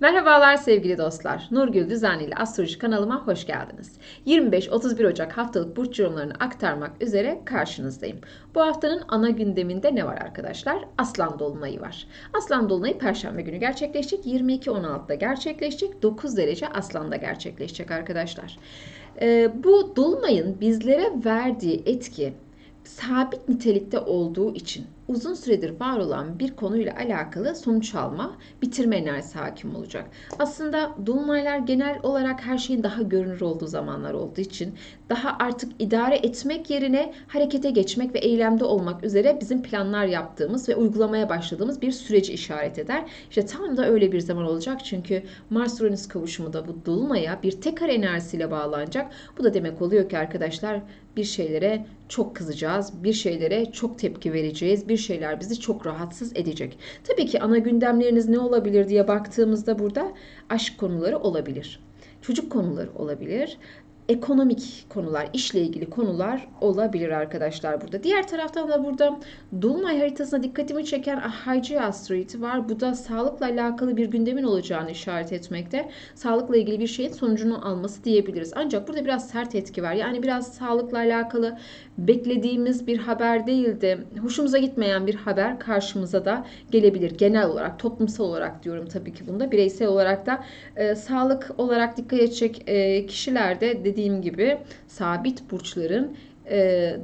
Merhabalar sevgili dostlar. Nurgül Düzenli ile Astroloji kanalıma hoş geldiniz. 25-31 Ocak haftalık burç yorumlarını aktarmak üzere karşınızdayım. Bu haftanın ana gündeminde ne var arkadaşlar? Aslan Dolunay'ı var. Aslan Dolunay'ı Perşembe günü gerçekleşecek. 22-16'da gerçekleşecek. 9 derece Aslan'da gerçekleşecek arkadaşlar. Ee, bu Dolunay'ın bizlere verdiği etki sabit nitelikte olduğu için uzun süredir var olan bir konuyla alakalı sonuç alma, bitirme enerjisi hakim olacak. Aslında dolunaylar genel olarak her şeyin daha görünür olduğu zamanlar olduğu için daha artık idare etmek yerine harekete geçmek ve eylemde olmak üzere bizim planlar yaptığımız ve uygulamaya başladığımız bir süreci işaret eder. İşte tam da öyle bir zaman olacak çünkü Mars Uranüs kavuşumu da bu dolunaya bir tekrar enerjisiyle bağlanacak. Bu da demek oluyor ki arkadaşlar bir şeylere çok kızacağız, bir şeylere çok tepki vereceğiz, bir şeyler bizi çok rahatsız edecek. Tabii ki ana gündemleriniz ne olabilir diye baktığımızda burada aşk konuları olabilir. Çocuk konuları olabilir ekonomik konular, işle ilgili konular olabilir arkadaşlar burada. Diğer taraftan da burada Dolunay haritasına dikkatimi çeken Hygeia asteroidi var. Bu da sağlıkla alakalı bir gündemin olacağını işaret etmekte. Sağlıkla ilgili bir şeyin sonucunu alması diyebiliriz. Ancak burada biraz sert etki var. Yani biraz sağlıkla alakalı beklediğimiz bir haber değil de hoşumuza gitmeyen bir haber karşımıza da gelebilir. Genel olarak, toplumsal olarak diyorum tabii ki bunda. Bireysel olarak da e, sağlık olarak dikkat edecek e, kişiler de dediğim gibi sabit burçların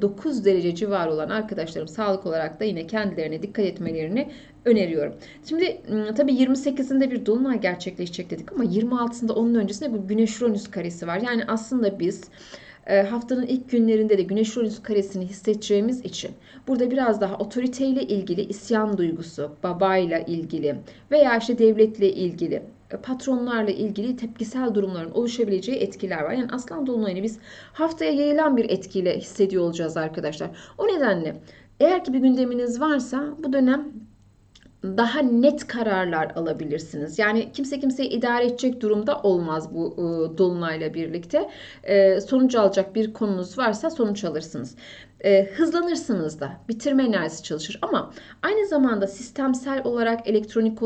9 e, derece civarı olan arkadaşlarım sağlık olarak da yine kendilerine dikkat etmelerini öneriyorum. Şimdi tabii 28'inde bir dolunay gerçekleşecek dedik ama 26'sında onun öncesinde bu Güneş Uranüs karesi var. Yani aslında biz haftanın ilk günlerinde de Güneş Uranüs karesini hissedeceğimiz için burada biraz daha otoriteyle ilgili isyan duygusu, babayla ilgili veya işte devletle ilgili e, patronlarla ilgili tepkisel durumların oluşabileceği etkiler var. Yani aslan dolunayını biz haftaya yayılan bir etkiyle hissediyor olacağız arkadaşlar. O nedenle eğer ki bir gündeminiz varsa bu dönem daha net kararlar alabilirsiniz. Yani kimse kimseyi idare edecek durumda olmaz bu e, dolunayla birlikte. E, sonuç alacak bir konunuz varsa sonuç alırsınız e, hızlanırsınız da bitirme enerjisi çalışır ama aynı zamanda sistemsel olarak elektronik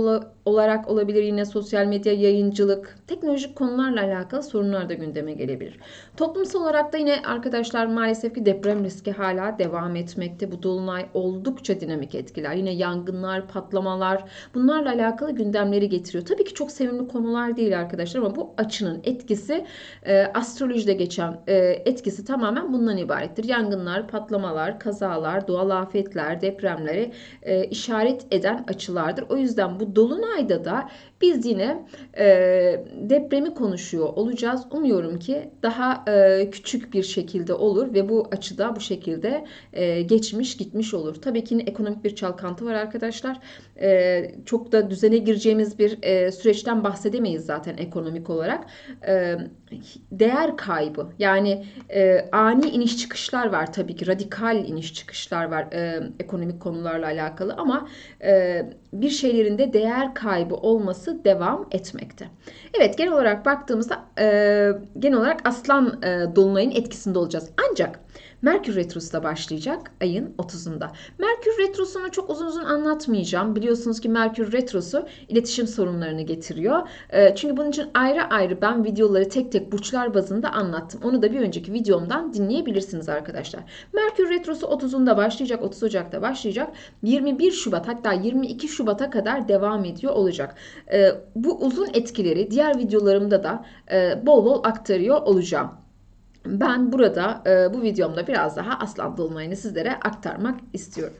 olarak olabilir yine sosyal medya yayıncılık teknolojik konularla alakalı sorunlar da gündeme gelebilir. Toplumsal olarak da yine arkadaşlar maalesef ki deprem riski hala devam etmekte. Bu dolunay oldukça dinamik etkiler. Yine yangınlar, patlamalar bunlarla alakalı gündemleri getiriyor. Tabii ki çok sevimli konular değil arkadaşlar ama bu açının etkisi e, astrolojide geçen e, etkisi tamamen bundan ibarettir. Yangınlar, patlamalar kazalar, doğal afetler, depremleri e, işaret eden açılardır. O yüzden bu dolunayda da biz yine e, depremi konuşuyor olacağız. Umuyorum ki daha e, küçük bir şekilde olur ve bu açıda bu şekilde e, geçmiş gitmiş olur. Tabii ki ekonomik bir çalkantı var arkadaşlar. E, çok da düzene gireceğimiz bir e, süreçten bahsedemeyiz zaten ekonomik olarak. E, değer kaybı yani e, ani iniş çıkışlar var tabii ki radikal iniş çıkışlar var e, ekonomik konularla alakalı ama e, bir şeylerin de değer kaybı olması devam etmekte. Evet genel olarak baktığımızda e, genel olarak aslan e, dolunayın etkisinde olacağız. Ancak Merkür Retrosu da başlayacak ayın 30'unda. Merkür Retrosu'nu çok uzun uzun anlatmayacağım. Biliyorsunuz ki Merkür Retrosu iletişim sorunlarını getiriyor. Ee, çünkü bunun için ayrı ayrı ben videoları tek tek burçlar bazında anlattım. Onu da bir önceki videomdan dinleyebilirsiniz arkadaşlar. Merkür Retrosu 30'unda başlayacak. 30 Ocak'ta başlayacak. 21 Şubat hatta 22 Şubat'a kadar devam ediyor olacak. Ee, bu uzun etkileri diğer videolarımda da e, bol bol aktarıyor olacağım. Ben burada e, bu videomda biraz daha aslan dolunayını sizlere aktarmak istiyorum.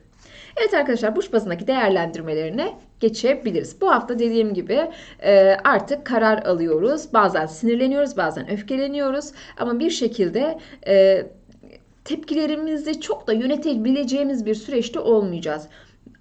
Evet arkadaşlar burç bazındaki değerlendirmelerine geçebiliriz. Bu hafta dediğim gibi e, artık karar alıyoruz. Bazen sinirleniyoruz, bazen öfkeleniyoruz. Ama bir şekilde e, tepkilerimizi çok da yönetebileceğimiz bir süreçte olmayacağız.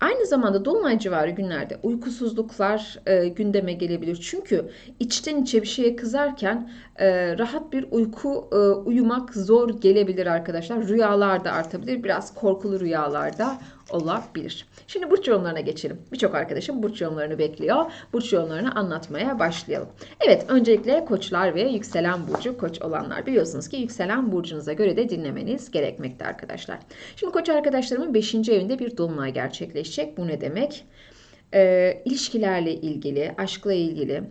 Aynı zamanda dolunay civarı günlerde uykusuzluklar e, gündeme gelebilir. Çünkü içten içe bir şeye kızarken e, rahat bir uyku e, uyumak zor gelebilir arkadaşlar. Rüyalar da artabilir. Biraz korkulu rüyalar da olabilir. Şimdi burç yorumlarına geçelim. Birçok arkadaşım burç yorumlarını bekliyor. Burç yorumlarını anlatmaya başlayalım. Evet öncelikle koçlar ve yükselen burcu koç olanlar. Biliyorsunuz ki yükselen burcunuza göre de dinlemeniz gerekmekte arkadaşlar. Şimdi koç arkadaşlarımın 5. evinde bir dolunay gerçekleşecek. Bu ne demek? Ee, ilişkilerle ilgili, aşkla ilgili,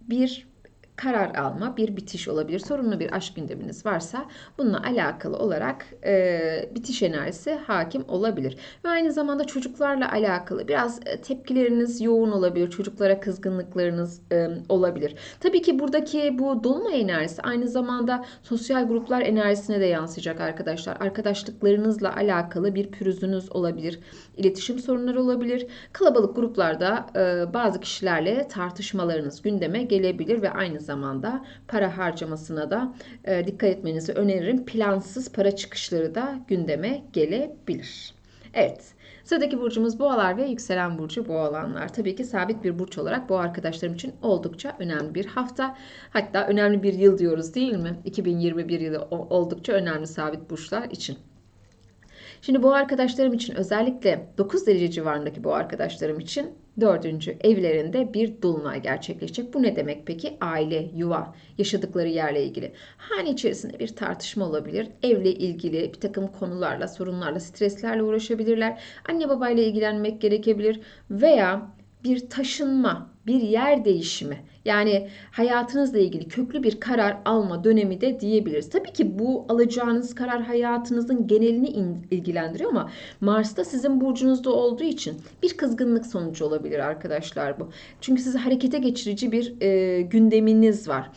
bir karar alma, bir bitiş olabilir. Sorunlu bir aşk gündeminiz varsa bununla alakalı olarak e, bitiş enerjisi hakim olabilir. Ve aynı zamanda çocuklarla alakalı biraz e, tepkileriniz yoğun olabilir. Çocuklara kızgınlıklarınız e, olabilir. Tabii ki buradaki bu dolunay enerjisi aynı zamanda sosyal gruplar enerjisine de yansıyacak arkadaşlar. Arkadaşlıklarınızla alakalı bir pürüzünüz olabilir. İletişim sorunları olabilir. Kalabalık gruplarda e, bazı kişilerle tartışmalarınız gündeme gelebilir ve aynı zamanda para harcamasına da e, dikkat etmenizi öneririm. Plansız para çıkışları da gündeme gelebilir. Evet. Sıradaki burcumuz boğalar ve yükselen burcu boğalanlar. Tabii ki sabit bir burç olarak bu arkadaşlarım için oldukça önemli bir hafta. Hatta önemli bir yıl diyoruz değil mi? 2021 yılı oldukça önemli sabit burçlar için. Şimdi bu arkadaşlarım için özellikle 9 derece civarındaki bu arkadaşlarım için dördüncü evlerinde bir dolunay gerçekleşecek. Bu ne demek peki? Aile, yuva, yaşadıkları yerle ilgili. Hane içerisinde bir tartışma olabilir. Evle ilgili bir takım konularla, sorunlarla, streslerle uğraşabilirler. Anne babayla ilgilenmek gerekebilir veya bir taşınma, bir yer değişimi yani hayatınızla ilgili köklü bir karar alma dönemi de diyebiliriz. Tabii ki bu alacağınız karar hayatınızın genelini ilgilendiriyor ama Mars'ta sizin burcunuzda olduğu için bir kızgınlık sonucu olabilir arkadaşlar bu. Çünkü size harekete geçirici bir e, gündeminiz var.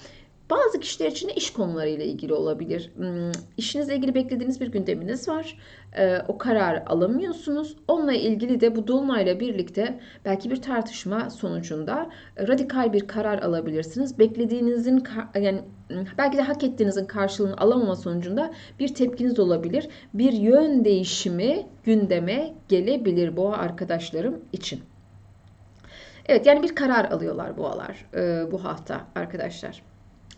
Bazı kişiler için de iş konularıyla ilgili olabilir. Hmm, işinizle ilgili beklediğiniz bir gündeminiz var. Ee, o karar alamıyorsunuz. Onunla ilgili de bu dolunayla birlikte belki bir tartışma sonucunda radikal bir karar alabilirsiniz. Beklediğinizin yani hmm, belki de hak ettiğinizin karşılığını alamama sonucunda bir tepkiniz olabilir. Bir yön değişimi gündeme gelebilir boğa arkadaşlarım için. Evet yani bir karar alıyorlar boğalar e, bu hafta arkadaşlar.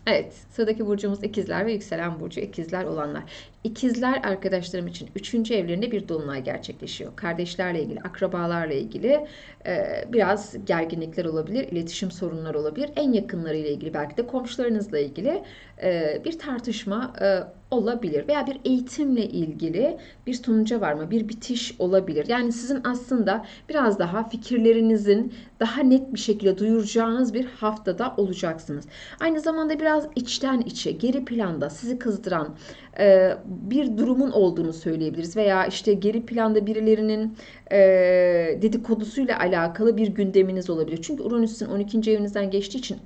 Evet, sıradaki burcumuz ikizler ve yükselen burcu ikizler olanlar. İkizler arkadaşlarım için 3. evlerinde bir dolunay gerçekleşiyor. Kardeşlerle ilgili, akrabalarla ilgili e, biraz gerginlikler olabilir, iletişim sorunları olabilir. En yakınlarıyla ilgili belki de komşularınızla ilgili e, bir tartışma e, olabilir. Veya bir eğitimle ilgili bir sonuca varma, bir bitiş olabilir. Yani sizin aslında biraz daha fikirlerinizin daha net bir şekilde duyuracağınız bir haftada olacaksınız. Aynı zamanda biraz içten içe, geri planda sizi kızdıran, e, bir durumun olduğunu söyleyebiliriz. Veya işte geri planda birilerinin e, dedikodusuyla alakalı bir gündeminiz olabilir. Çünkü Uranüs'ün 12. evinizden geçtiği için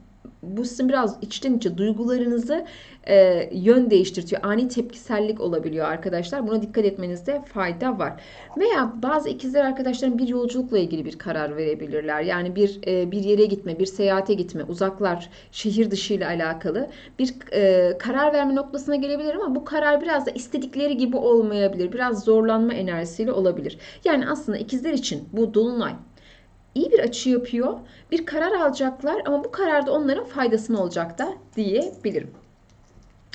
bu sizin biraz içten içe duygularınızı e, yön değiştirtiyor. Ani tepkisellik olabiliyor arkadaşlar. Buna dikkat etmenizde fayda var. Veya bazı ikizler arkadaşların bir yolculukla ilgili bir karar verebilirler. Yani bir e, bir yere gitme, bir seyahate gitme, uzaklar, şehir dışı ile alakalı bir e, karar verme noktasına gelebilir ama bu karar biraz da istedikleri gibi olmayabilir. Biraz zorlanma enerjisiyle olabilir. Yani aslında ikizler için bu dolunay iyi bir açı yapıyor. Bir karar alacaklar ama bu karar da onların faydasına olacak da diyebilirim.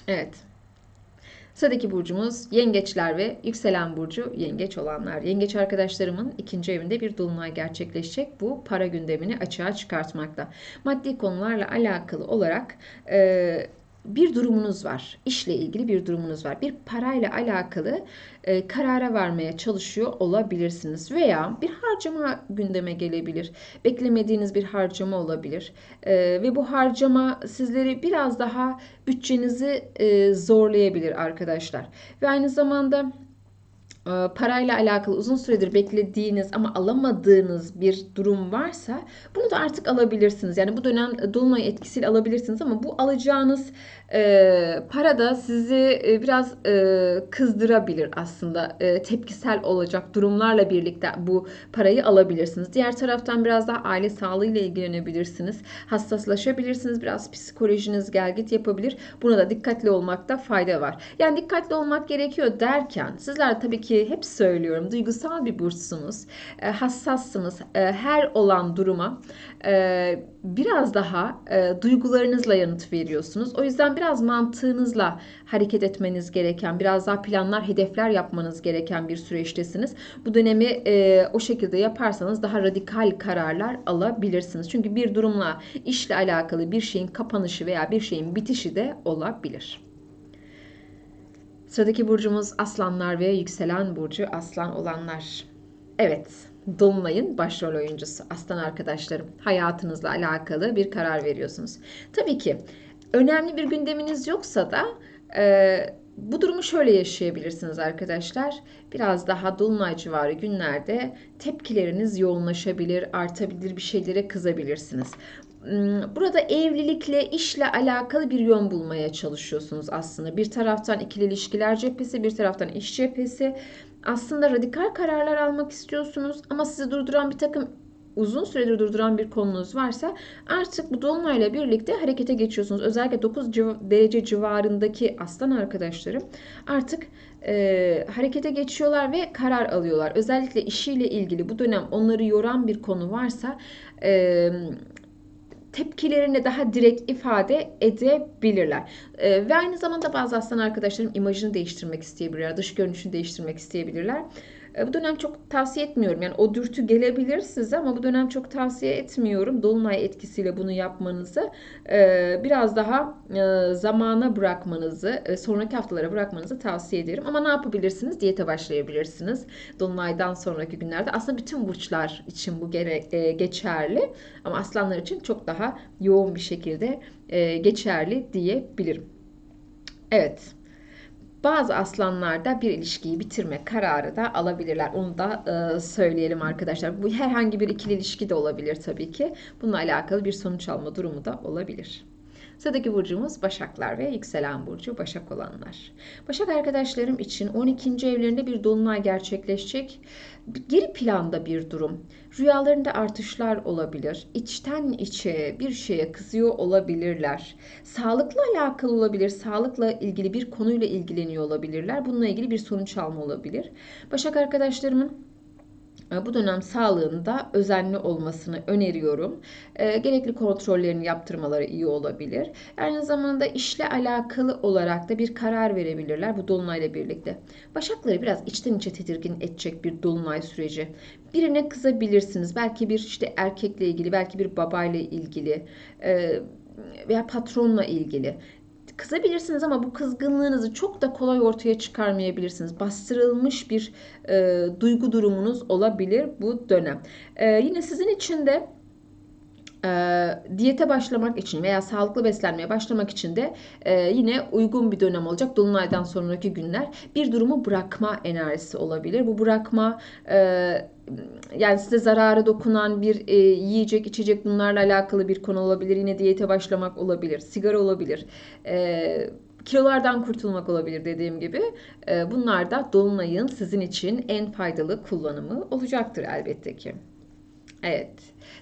Evet. Sıradaki burcumuz yengeçler ve yükselen burcu yengeç olanlar. Yengeç arkadaşlarımın ikinci evinde bir dolunay gerçekleşecek. Bu para gündemini açığa çıkartmakta. Maddi konularla alakalı olarak e, bir durumunuz var. İşle ilgili bir durumunuz var. Bir parayla alakalı e, karara varmaya çalışıyor olabilirsiniz. Veya bir harcama gündeme gelebilir. Beklemediğiniz bir harcama olabilir. E, ve bu harcama sizleri biraz daha bütçenizi e, zorlayabilir arkadaşlar. Ve aynı zamanda parayla alakalı uzun süredir beklediğiniz ama alamadığınız bir durum varsa bunu da artık alabilirsiniz. Yani bu dönem dolunay etkisiyle alabilirsiniz ama bu alacağınız e, para da sizi biraz e, kızdırabilir aslında. E, tepkisel olacak durumlarla birlikte bu parayı alabilirsiniz. Diğer taraftan biraz daha aile sağlığıyla ilgilenebilirsiniz. Hassaslaşabilirsiniz. Biraz psikolojiniz gel git yapabilir. Buna da dikkatli olmakta fayda var. Yani dikkatli olmak gerekiyor derken sizler tabii ki hep söylüyorum duygusal bir burçsunuz. E, hassassınız. E, her olan duruma e, biraz daha duygularınızla yanıt veriyorsunuz. O yüzden biraz mantığınızla hareket etmeniz gereken, biraz daha planlar, hedefler yapmanız gereken bir süreçtesiniz. Bu dönemi o şekilde yaparsanız daha radikal kararlar alabilirsiniz. Çünkü bir durumla, işle alakalı bir şeyin kapanışı veya bir şeyin bitişi de olabilir. Sıradaki burcumuz aslanlar ve yükselen burcu aslan olanlar. Evet, Dolunay'ın başrol oyuncusu aslan arkadaşlarım. Hayatınızla alakalı bir karar veriyorsunuz. Tabii ki önemli bir gündeminiz yoksa da e, bu durumu şöyle yaşayabilirsiniz arkadaşlar. Biraz daha dolunay civarı günlerde tepkileriniz yoğunlaşabilir, artabilir, bir şeylere kızabilirsiniz. Hmm, burada evlilikle, işle alakalı bir yön bulmaya çalışıyorsunuz aslında. Bir taraftan ikili ilişkiler cephesi, bir taraftan iş cephesi. Aslında radikal kararlar almak istiyorsunuz ama sizi durduran bir takım uzun süredir durduran bir konunuz varsa artık bu dolunayla birlikte harekete geçiyorsunuz. Özellikle 9 civ derece civarındaki aslan arkadaşlarım artık e, harekete geçiyorlar ve karar alıyorlar. Özellikle işiyle ilgili bu dönem onları yoran bir konu varsa e, tepkilerini daha direkt ifade edebilirler. E, ve aynı zamanda bazı aslan arkadaşlarım imajını değiştirmek isteyebilirler, dış görünüşünü değiştirmek isteyebilirler. E, bu dönem çok tavsiye etmiyorum. Yani o dürtü gelebilir size ama bu dönem çok tavsiye etmiyorum. Dolunay etkisiyle bunu yapmanızı e, biraz daha e, zamana bırakmanızı, sonraki haftalara bırakmanızı tavsiye ederim. Ama ne yapabilirsiniz? Diyete başlayabilirsiniz. Dolunaydan sonraki günlerde aslında bütün burçlar için bu geçerli. Ama aslanlar için çok daha yoğun bir şekilde geçerli diyebilirim. Evet. Bazı aslanlarda bir ilişkiyi bitirme kararı da alabilirler. Onu da e, söyleyelim arkadaşlar. Bu herhangi bir ikili ilişki de olabilir tabii ki. Bununla alakalı bir sonuç alma durumu da olabilir. Sıradaki burcumuz Başaklar ve yükselen burcu Başak olanlar. Başak arkadaşlarım için 12. evlerinde bir dolunay gerçekleşecek. Geri planda bir durum. Rüyalarında artışlar olabilir. İçten içe bir şeye kızıyor olabilirler. Sağlıkla alakalı olabilir. Sağlıkla ilgili bir konuyla ilgileniyor olabilirler. Bununla ilgili bir sonuç alma olabilir. Başak arkadaşlarımın bu dönem sağlığında özenli olmasını öneriyorum. E, gerekli kontrollerini yaptırmaları iyi olabilir. Aynı zamanda işle alakalı olarak da bir karar verebilirler bu dolunayla birlikte. Başakları biraz içten içe tedirgin edecek bir dolunay süreci. Birine kızabilirsiniz. Belki bir işte erkekle ilgili, belki bir babayla ilgili e, veya patronla ilgili kızabilirsiniz ama bu kızgınlığınızı çok da kolay ortaya çıkarmayabilirsiniz. Bastırılmış bir e, duygu durumunuz olabilir bu dönem. E, yine sizin için de e, diyete başlamak için veya sağlıklı beslenmeye başlamak için de e, yine uygun bir dönem olacak. Dolunaydan sonraki günler bir durumu bırakma enerjisi olabilir. Bu bırakma e, yani size zararı dokunan bir e, yiyecek, içecek bunlarla alakalı bir konu olabilir. Yine diyete başlamak olabilir. Sigara olabilir. E, kilolardan kurtulmak olabilir dediğim gibi. E, bunlar da dolunayın sizin için en faydalı kullanımı olacaktır elbette ki. Evet.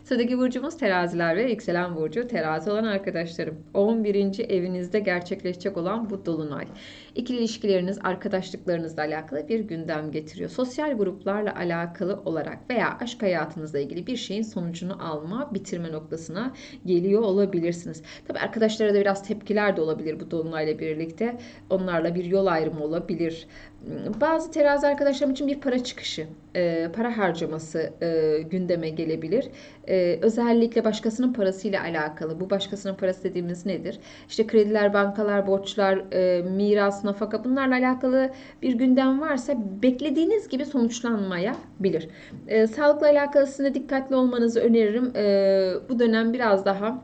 Sıradaki burcumuz teraziler ve yükselen burcu terazi olan arkadaşlarım. 11. evinizde gerçekleşecek olan bu dolunay. İkili ilişkileriniz, arkadaşlıklarınızla alakalı bir gündem getiriyor. Sosyal gruplarla alakalı olarak veya aşk hayatınızla ilgili bir şeyin sonucunu alma, bitirme noktasına geliyor olabilirsiniz. Tabii arkadaşlara da biraz tepkiler de olabilir bu dolunayla birlikte. Onlarla bir yol ayrımı olabilir. Bazı terazi arkadaşlarım için bir para çıkışı, e, para harcaması e, gündeme gelebilir. E, özellikle başkasının parasıyla alakalı. Bu başkasının parası dediğimiz nedir? İşte krediler, bankalar, borçlar, miras, nafaka bunlarla alakalı bir gündem varsa beklediğiniz gibi sonuçlanmayabilir. Sağlıkla alakalı size dikkatli olmanızı öneririm. Bu dönem biraz daha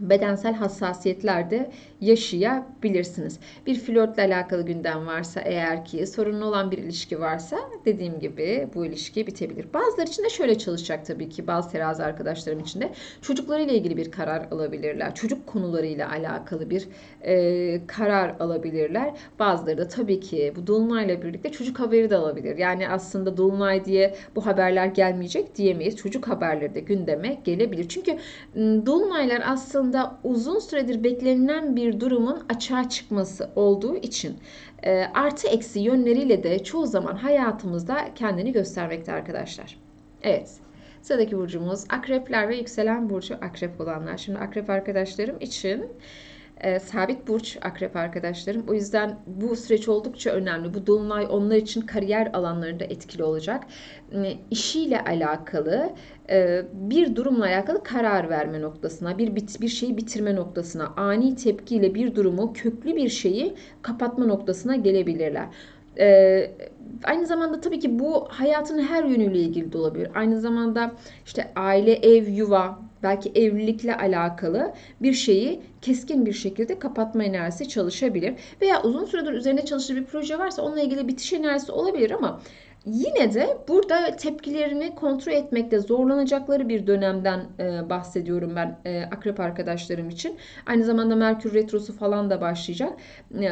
bedensel hassasiyetlerde yaşayabilirsiniz. Bir flörtle alakalı gündem varsa eğer ki sorunlu olan bir ilişki varsa dediğim gibi bu ilişki bitebilir. Bazıları için de şöyle çalışacak tabii ki bazı terazi arkadaşlarım için de çocuklarıyla ilgili bir karar alabilirler. Çocuk konularıyla alakalı bir e, karar alabilirler. Bazıları da tabii ki bu dolunayla birlikte çocuk haberi de alabilir. Yani aslında dolunay diye bu haberler gelmeyecek diyemeyiz. Çocuk haberleri de gündeme gelebilir. Çünkü dolunaylar aslında uzun süredir beklenilen bir durumun açığa çıkması olduğu için e, artı eksi yönleriyle de çoğu zaman hayatımızda kendini göstermekte arkadaşlar. Evet. Sıradaki burcumuz akrepler ve yükselen burcu akrep olanlar. Şimdi akrep arkadaşlarım için e, sabit burç akrep arkadaşlarım. O yüzden bu süreç oldukça önemli. Bu dolunay onlar için kariyer alanlarında etkili olacak. E, işiyle alakalı e, bir durumla alakalı karar verme noktasına, bir bit, bir şeyi bitirme noktasına, ani tepkiyle bir durumu, köklü bir şeyi kapatma noktasına gelebilirler Ee, aynı zamanda tabii ki bu hayatın her yönüyle ilgili de olabilir. Aynı zamanda işte aile, ev, yuva, belki evlilikle alakalı bir şeyi keskin bir şekilde kapatma enerjisi çalışabilir. Veya uzun süredir üzerinde çalıştığı bir proje varsa onunla ilgili bitiş enerjisi olabilir ama Yine de burada tepkilerini kontrol etmekte zorlanacakları bir dönemden e, bahsediyorum ben e, akrep arkadaşlarım için. Aynı zamanda Merkür Retrosu falan da başlayacak. E,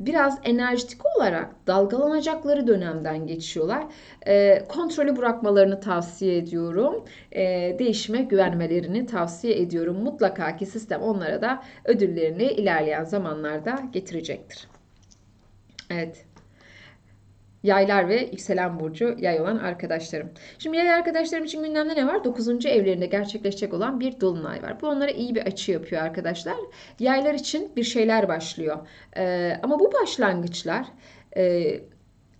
biraz enerjitik olarak dalgalanacakları dönemden geçiyorlar. E, kontrolü bırakmalarını tavsiye ediyorum. E, değişime güvenmelerini tavsiye ediyorum. Mutlaka ki sistem onlara da ödüllerini ilerleyen zamanlarda getirecektir. Evet. Yaylar ve yükselen burcu yay olan arkadaşlarım. Şimdi yay arkadaşlarım için gündemde ne var? 9. evlerinde gerçekleşecek olan bir dolunay var. Bu onlara iyi bir açı yapıyor arkadaşlar. Yaylar için bir şeyler başlıyor. Ee, ama bu başlangıçlar e,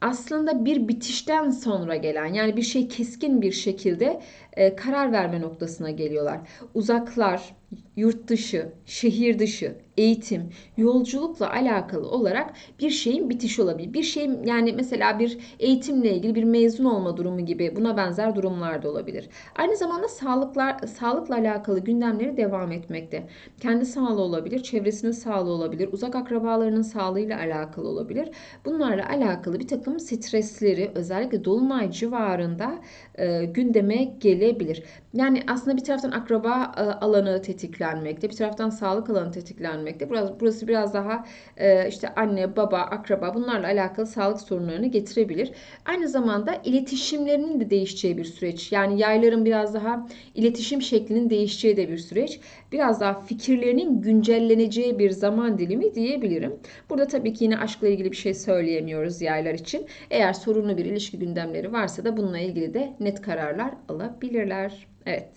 aslında bir bitişten sonra gelen yani bir şey keskin bir şekilde e, karar verme noktasına geliyorlar. Uzaklar, yurt dışı, şehir dışı, eğitim, yolculukla alakalı olarak bir şeyin bitişi olabilir. Bir şeyin yani mesela bir eğitimle ilgili bir mezun olma durumu gibi buna benzer durumlar da olabilir. Aynı zamanda sağlıklar sağlıkla alakalı gündemleri devam etmekte. Kendi sağlığı olabilir, çevresinin sağlığı olabilir, uzak akrabalarının sağlığıyla alakalı olabilir. Bunlarla alakalı bir takım stresleri özellikle dolunay civarında e, gündeme gelebilir. Yani aslında bir taraftan akraba e, alanı tetiklenmekte, bir taraftan sağlık alanı tetiklenmekte. Burası, burası biraz daha e, işte anne, baba, akraba bunlarla alakalı sağlık sorunlarını getirebilir. Aynı zamanda iletişimlerinin de değişeceği bir süreç. Yani yayların biraz daha iletişim şeklinin değişeceği de bir süreç. Biraz daha fikirlerinin güncelleneceği bir zaman dilimi diyebilirim. Burada tabii ki yine aşkla ilgili bir şey söyleyemiyoruz yaylar için. Eğer sorunlu bir ilişki gündemleri varsa da bununla ilgili de net kararlar alabilirler. Evet.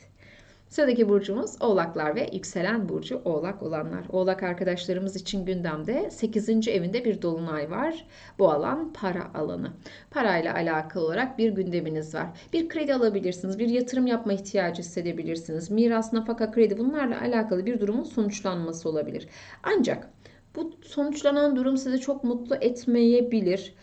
Sıradaki burcumuz Oğlaklar ve yükselen burcu Oğlak olanlar. Oğlak arkadaşlarımız için gündemde 8. evinde bir dolunay var. Bu alan para alanı. Parayla alakalı olarak bir gündeminiz var. Bir kredi alabilirsiniz, bir yatırım yapma ihtiyacı hissedebilirsiniz. Miras, nafaka, kredi bunlarla alakalı bir durumun sonuçlanması olabilir. Ancak bu sonuçlanan durum sizi çok mutlu etmeyebilir.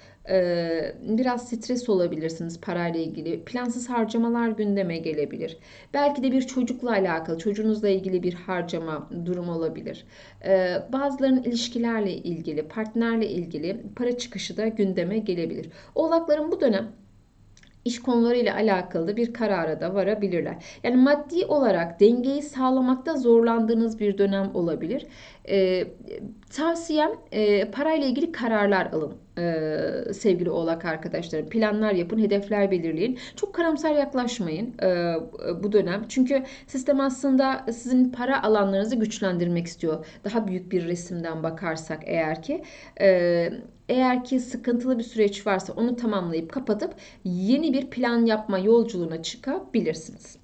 Biraz stres olabilirsiniz parayla ilgili. Plansız harcamalar gündeme gelebilir. Belki de bir çocukla alakalı, çocuğunuzla ilgili bir harcama durumu olabilir. Bazılarının ilişkilerle ilgili, partnerle ilgili para çıkışı da gündeme gelebilir. Oğlakların bu dönem iş konularıyla alakalı bir karara da varabilirler. Yani maddi olarak dengeyi sağlamakta zorlandığınız bir dönem olabilir. Ee, tavsiyem e, parayla ilgili kararlar alın e, sevgili oğlak arkadaşlarım. Planlar yapın, hedefler belirleyin. Çok karamsar yaklaşmayın e, bu dönem. Çünkü sistem aslında sizin para alanlarınızı güçlendirmek istiyor. Daha büyük bir resimden bakarsak eğer ki. E, eğer ki sıkıntılı bir süreç varsa onu tamamlayıp kapatıp yeni bir plan yapma yolculuğuna çıkabilirsiniz.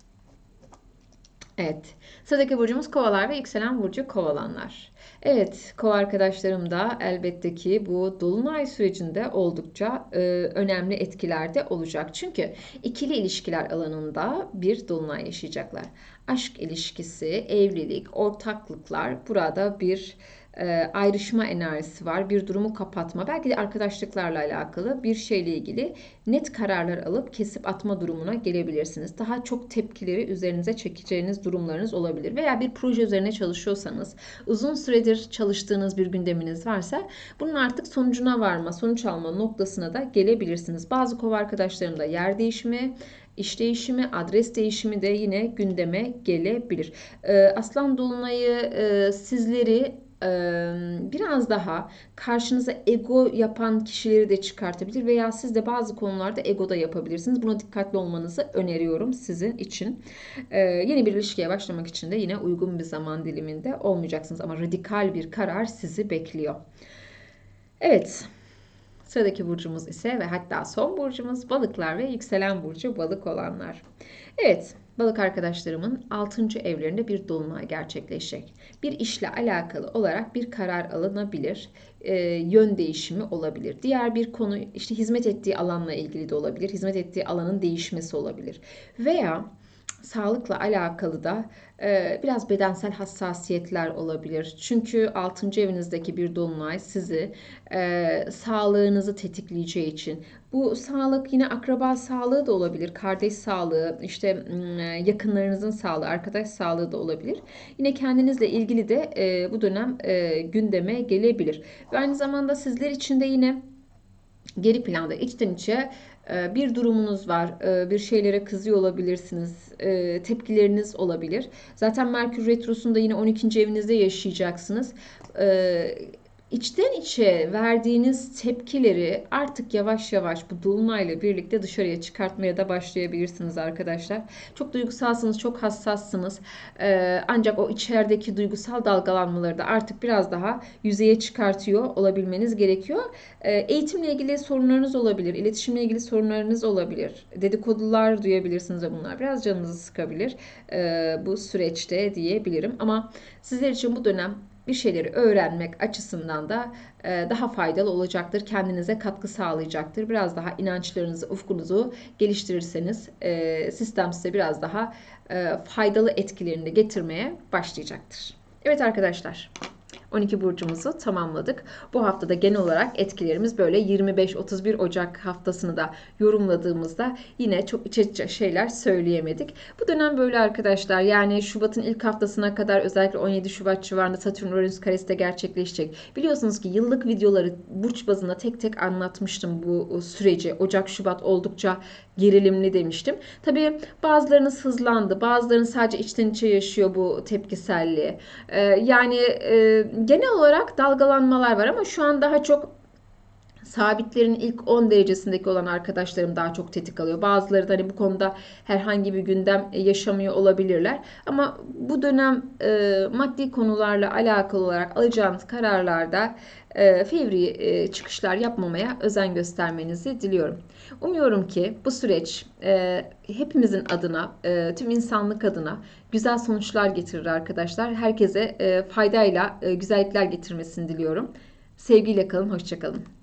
Evet. Sıradaki burcumuz kovalar ve yükselen burcu kovalanlar. Evet, kova arkadaşlarım da elbette ki bu dolunay sürecinde oldukça e, önemli etkilerde olacak. Çünkü ikili ilişkiler alanında bir dolunay yaşayacaklar. Aşk ilişkisi, evlilik, ortaklıklar burada bir e, ayrışma enerjisi var. Bir durumu kapatma. Belki de arkadaşlıklarla alakalı bir şeyle ilgili net kararlar alıp kesip atma durumuna gelebilirsiniz. Daha çok tepkileri üzerinize çekeceğiniz durumlarınız olabilir. Veya bir proje üzerine çalışıyorsanız, uzun süredir çalıştığınız bir gündeminiz varsa bunun artık sonucuna varma, sonuç alma noktasına da gelebilirsiniz. Bazı kova arkadaşlarım da yer değişimi, iş değişimi, adres değişimi de yine gündeme gelebilir. Ee, Aslan Dolunay'ı e, sizleri biraz daha karşınıza ego yapan kişileri de çıkartabilir veya siz de bazı konularda ego da yapabilirsiniz. Buna dikkatli olmanızı öneriyorum sizin için. Yeni bir ilişkiye başlamak için de yine uygun bir zaman diliminde olmayacaksınız ama radikal bir karar sizi bekliyor. Evet. Sıradaki burcumuz ise ve hatta son burcumuz balıklar ve yükselen burcu balık olanlar. Evet, balık arkadaşlarımın 6. evlerinde bir dolunay gerçekleşecek. Bir işle alakalı olarak bir karar alınabilir, e, yön değişimi olabilir. Diğer bir konu işte hizmet ettiği alanla ilgili de olabilir, hizmet ettiği alanın değişmesi olabilir. Veya sağlıkla alakalı da e, biraz bedensel hassasiyetler olabilir. Çünkü 6. evinizdeki bir dolunay sizi e, sağlığınızı tetikleyeceği için bu sağlık yine akraba sağlığı da olabilir, kardeş sağlığı, işte m, yakınlarınızın sağlığı, arkadaş sağlığı da olabilir. Yine kendinizle ilgili de e, bu dönem e, gündeme gelebilir. Ve aynı zamanda sizler için de yine geri planda içten içe e, bir durumunuz var. E, Bir şeylere kızıyor olabilirsiniz. E, Tepkileriniz olabilir. Zaten Merkür Retrosu'nda yine 12. evinizde yaşayacaksınız. İçten içe verdiğiniz tepkileri artık yavaş yavaş bu dolunayla birlikte dışarıya çıkartmaya da başlayabilirsiniz arkadaşlar. Çok duygusalsınız, çok hassassınız. Ee, ancak o içerideki duygusal dalgalanmaları da artık biraz daha yüzeye çıkartıyor olabilmeniz gerekiyor. Ee, eğitimle ilgili sorunlarınız olabilir, iletişimle ilgili sorunlarınız olabilir. Dedikodular duyabilirsiniz ve bunlar biraz canınızı sıkabilir ee, bu süreçte diyebilirim. Ama sizler için bu dönem bir şeyleri öğrenmek açısından da e, daha faydalı olacaktır. Kendinize katkı sağlayacaktır. Biraz daha inançlarınızı, ufkunuzu geliştirirseniz e, sistem size biraz daha e, faydalı etkilerini getirmeye başlayacaktır. Evet arkadaşlar. 12 burcumuzu tamamladık. Bu haftada genel olarak etkilerimiz böyle 25-31 Ocak haftasını da yorumladığımızda yine çok iç açıcı şeyler söyleyemedik. Bu dönem böyle arkadaşlar. Yani Şubat'ın ilk haftasına kadar özellikle 17 Şubat civarında Satürn Uranüs karesi de gerçekleşecek. Biliyorsunuz ki yıllık videoları burç bazında tek tek anlatmıştım bu süreci. Ocak Şubat oldukça gerilimli demiştim. Tabii bazılarınız hızlandı. Bazılarınız sadece içten içe yaşıyor bu tepkiselliği. Ee, yani e, genel olarak dalgalanmalar var ama şu an daha çok sabitlerin ilk 10 derecesindeki olan arkadaşlarım daha çok tetik alıyor. Bazıları da hani bu konuda herhangi bir gündem yaşamıyor olabilirler. Ama bu dönem e, maddi konularla alakalı olarak alacağınız kararlarda e, fevri e, çıkışlar yapmamaya özen göstermenizi diliyorum. Umuyorum ki bu süreç e, hepimizin adına, e, tüm insanlık adına güzel sonuçlar getirir arkadaşlar. Herkese e, faydayla e, güzellikler getirmesini diliyorum. Sevgiyle kalın, hoşçakalın.